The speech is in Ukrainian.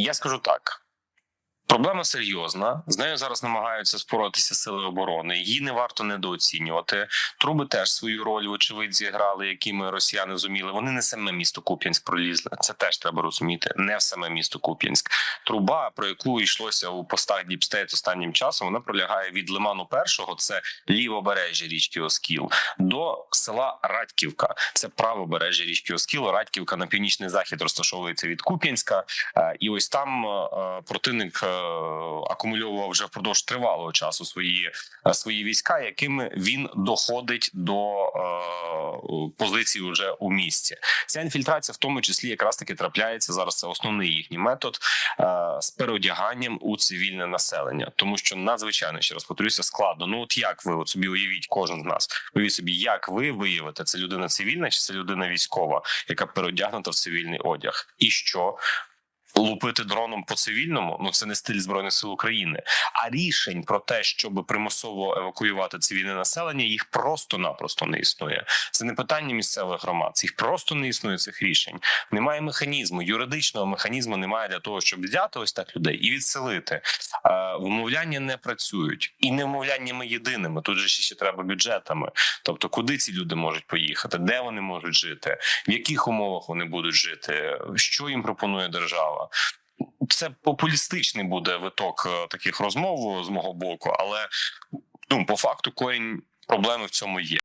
Я скажу так. Проблема серйозна. З нею зараз намагаються споротися сили оборони. Її не варто недооцінювати. Труби теж свою роль, вочевидь, зіграли, якими росіяни зуміли. Вони не саме місто Куп'янськ пролізли. Це теж треба розуміти. Не в саме місто Куп'янськ. Труба, про яку йшлося у постах Діпстейт останнім часом, вона пролягає від лиману першого, це лівобережжя річки Оскіл, до села Радьківка. Це правобережжя річки Оскіл. Радьківка на північний захід розташовується від Куп'янська. Е, І ось там е, противник е, акумульовував вже впродовж тривалого часу свої, е, свої війська, якими він доходить до е, позиції вже у місті. Ця інфільтрація, в тому числі, якраз таки трапляється зараз. Це основний їхній метод е, з переодяганням у цивільне населення, тому що надзвичайно ще раз повторюся, складно. Ну от як ви от собі уявіть, кожен з нас уявіть собі, як ви виявите, це людина цивільна чи це людина військова, яка переодягнута в цивільний одяг, і що. Лупити дроном по цивільному, ну це не стиль збройних сил України. А рішень про те, щоб примусово евакуювати цивільне населення, їх просто-напросто не існує. Це не питання місцевих громад. Їх просто не існує цих рішень. Немає механізму, юридичного механізму немає для того, щоб взяти ось так людей і відселити. Е, Вмовляння не працюють, і не вмовляннями єдиними. Тут же ще треба бюджетами. Тобто, куди ці люди можуть поїхати, де вони можуть жити, в яких умовах вони будуть жити, що їм пропонує держава. Це популістичний буде виток е, таких розмов з мого боку, але ну по факту корінь проблеми в цьому є.